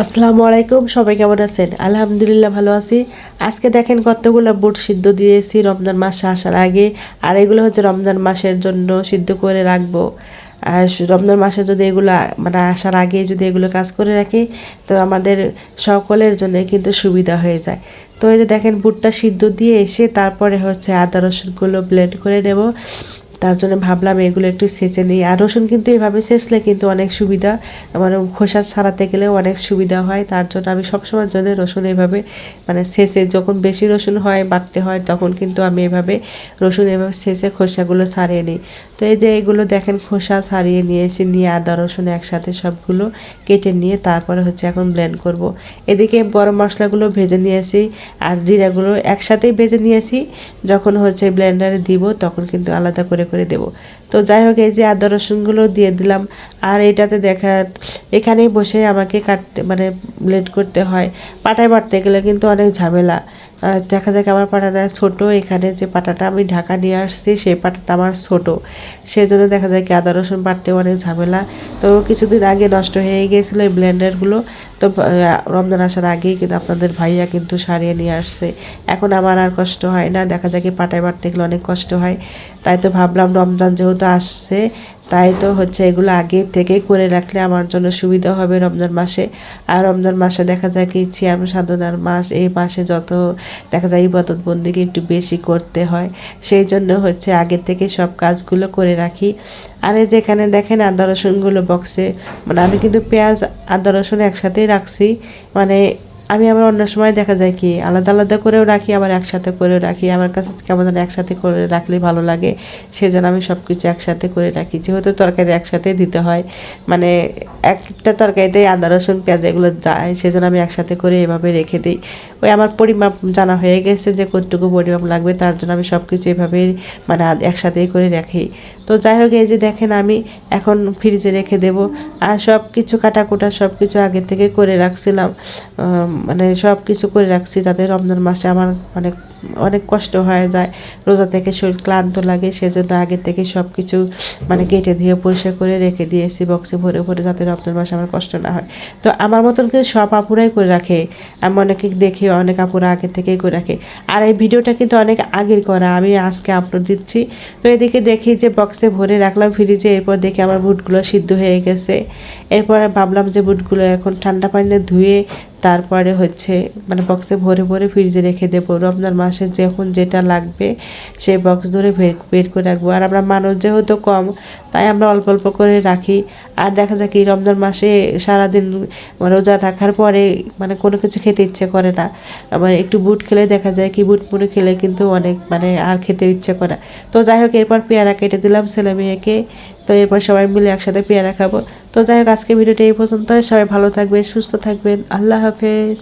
আসসালামু আলাইকুম, সবাই কেমন আছেন? আলহামদুলিল্লাহ ভালো আছি। আজকে দেখেন কতগুলো বুট সিদ্ধ দিয়েছি রমজান মাসে আসার আগে, আর এগুলো হচ্ছে রমজান মাসের জন্য সিদ্ধ করে রাখব। আর রমজান মাসে যদি এগুলো মানে আসার আগে যদি এগুলো কাজ করে রাখি, তো আমাদের সকলের জন্য কিন্তু সুবিধা হয়ে যায়। তো এই যে দেখেন বুটটা সিদ্ধ দিয়ে এসে তারপরে হচ্ছে আদা রসুনগুলো ব্লেন্ড করে নেব। তার জন্য ভাবলাম এগুলো একটু সেচে নিই। আর রসুন কিন্তু এভাবে সেচলে কিন্তু অনেক সুবিধা। মানে খোসা ছাড়াতে গেলেও অনেক সুবিধা হয়। তার জন্য আমি সবসময়ের জন্য রসুন এভাবে মানে সেচে যখন বেশি রসুন হয়, বাড়তে হয়, তখন কিন্তু আমি এভাবে রসুন এভাবে সেচে খোসাগুলো ছাড়িয়ে নিই। তো এই যে এগুলো দেখেন, খোসা ছাড়িয়ে নিয়েছি, নিয়ে আদা, রসুন একসাথে সবগুলো কেটে নিয়ে তারপরে হচ্ছে এখন ব্লেন্ড করব। এদিকে গরম মশলাগুলো ভেজে নিয়েছি আর জিরাগুলো একসাথেই ভেজে নিয়েছি। যখন হচ্ছে ব্লেন্ডারে দিব, তখন কিন্তু আলাদা করে করে দেব। তো যাই হোক, এই যে আদা রসুনগুলো দিয়ে দিলাম। আর এটাতে দেখা, এখানেই বসে আমাকে কাটতে মানে ব্লেন্ড করতে হয়। পাটায় বাটতে গেলে কিন্তু অনেক ঝামেলা। দেখা যাক, আমার পাটাটা ছোট, এখানে যে পাটাটা আমি ঢাকা নিয়ে আসছি, সেই পাটাটা আমার ছোট। সেই জন্য দেখা যায় কি, আদা রসুন বাটতে অনেক ঝামেলা। তো কিছুদিন আগে নষ্ট হয়ে গিয়েছিল এই ব্লেন্ডারগুলো। তো রমজান আসার আগেই কিন্তু আপনাদের ভাইয়া কিন্তু সারিয়ে নিয়ে আসছে। এখন আমার আর কষ্ট হয় না। দেখা যায় কি, পাটায় বাটতে গেলে অনেক কষ্ট হয়। তাই তো ভাবলাম, রমজান যেহেতু আসছে, তাই তো হচ্ছে এগুলো আগে থেকেই করে রাখলে আমার জন্য সুবিধা হবে রমজান মাসে। আর রমজান মাসে দেখা যায় কি সিয়াম সাধনার মাস, এই মাসে যত দেখা যায় ইবাদত বন্দিকে একটু বেশি করতে হয়। সেই জন্য হচ্ছে আগে থেকে সব কাজগুলো করে রাখি। আর এই যেখানে দেখেন আদা রসুনগুলো বক্সে মানে আমি কিন্তু পেঁয়াজ, আদা রসুন একসাথেই রাখছি। মানে আমি আবার অন্য সময় দেখা যায় কি, আলাদা আলাদা করেও রাখি, আবার একসাথে করেও রাখি। আমার কাছে কেমন যেন একসাথে করে রাখলে ভালো লাগে, সেজন্য আমি সব কিছু একসাথে করে রাখি। যেহেতু তরকারি একসাথে দিতে হয় মানে একটা তরকারিতে আদা, রসুন, পেঁয়াজ এগুলো যায়, সেজন্য আমি একসাথে করে এভাবে রেখে দিই। ওই আমার পরিমাপ জানা হয়ে গেছে যে কতটুকু পরিমাপ লাগবে, তার জন্য আমি সব কিছু এভাবেই মানে একসাথেই করে রাখি। তো যাই হোক, এই যে দেখেন আমি এখন ফ্রিজে রেখে দেব। আর সব কিছু কাটাকুটা সব কিছু আগে থেকে করে রাখছিলাম। মানে সব কিছু করে রাখছি যাতে রমজান মাসে আমার অনেক অনেক কষ্ট হয়ে যায়। রোজা থেকে শরীর ক্লান্ত লাগে, সেজন্য আগে থেকে সব কিছু মানে কেটে ধুয়ে পরিষ্কার করে রেখে দিয়েছি বক্সে ভরে ভরে যাতে রমজান মাসে আমার কষ্ট না হয়। তো আমার মতন কিন্তু সব আপুরাই করে রাখে। আমি অনেকে দেখি, অনেক আপুরা আগে থেকেই করে রাখে। আর এই ভিডিওটা কিন্তু অনেক আগের করা, আমি আজকে আপলোড দিচ্ছি। তো এদিকে দেখি যে বক্সে ভরে রাখলাম ফ্রিজে এরপর দেখি আমার বুটগুলো সিদ্ধ হয়ে গেছে। এরপর ভাবলাম যে বুটগুলো এখন ঠান্ডা পানিতে ধুয়ে তারপরে হচ্ছে মানে বক্সে ভরে ভরে ফ্রিজে রেখে দেবো। রমজান মাসে যখন যেটা লাগবে, সেই বক্স ধরে বের করে রাখব। আর আমরা মানুষ যেহেতু কম, তাই আমরা অল্প অল্প করে রাখি। আর দেখা যায় কি রমজান মাসে সারাদিন মানে রোজা রাখার পরে মানে কোনো কিছু খেতে ইচ্ছে করে না। আবার একটু বুট খেলে দেখা যায় কি বুট মুড়ি খেলে কিন্তু অনেক মানে আর খেতে ইচ্ছে করে তো যাই হোক, এরপর পেয়ারা কেটে দিলাম ছেলে মেয়েকে। তো এরপর সবাই মিলে একসাথে পেয়ারা খাব। তো যাই হোক আজকে ভিডিওটা এই পর্যন্ত সবাই ভালো থাকবেন, সুস্থ থাকবেন। আল্লাহ হাফেজ।